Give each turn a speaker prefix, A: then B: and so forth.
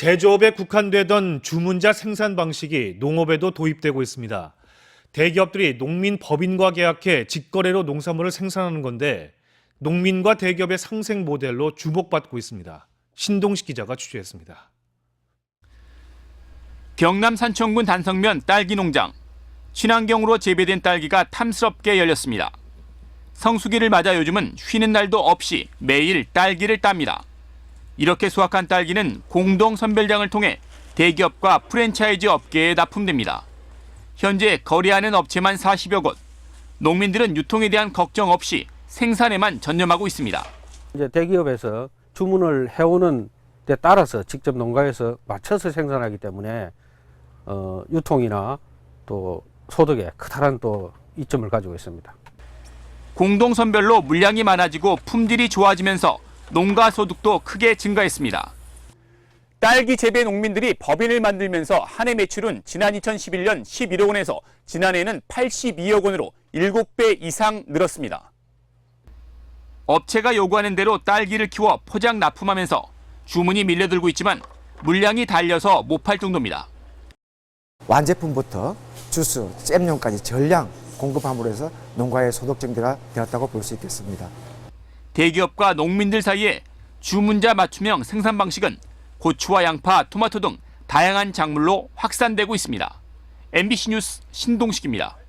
A: 제조업에 국한되던 주문자 생산 방식이 농업에도 도입되고 있습니다. 대기업들이 농민 법인과 계약해 직거래로 농산물을 생산하는 건데 농민과 대기업의 상생 모델로 주목받고 있습니다. 신동식 기자가 취재했습니다.
B: 경남 산청군 단성면 딸기 농장. 친환경으로 재배된 딸기가 탐스럽게 열렸습니다. 성수기를 맞아 요즘은 쉬는 날도 없이 매일 딸기를 땁니다. 이렇게 수확한 딸기는 공동 선별장을 통해 대기업과 프랜차이즈 업계에 납품됩니다. 현재 거래하는 업체만 40여 곳. 농민들은 유통에 대한 걱정 없이 생산에만 전념하고 있습니다.
C: 이제 대기업에서 주문을 해오는 데 따라서 직접 농가에서 맞춰서 생산하기 때문에 어, 유통이나 또 소득에 커다란 또 이점을 가지고 있습니다.
B: 공동 선별로 물량이 많아지고 품질이 좋아지면서 농가 소득도 크게 증가했습니다. 딸기 재배 농민들이 법인을 만들면서 한 해 매출은 지난 2011년 11억 원에서 지난해에는 82억 원으로 7배 이상 늘었습니다. 업체가 요구하는 대로 딸기를 키워 포장 납품하면서 주문이 밀려들고 있지만 물량이 달려서 못 팔 정도입니다.
D: 완제품부터 주스, 잼용까지 전량 공급함으로 해서 농가의 소득 증대가 되었다고 볼 수 있겠습니다.
B: 대기업과 농민들 사이에 주문자 맞춤형 생산 방식은 고추와 양파, 토마토 등 다양한 작물로 확산되고 있습니다. MBC 뉴스 신동식입니다.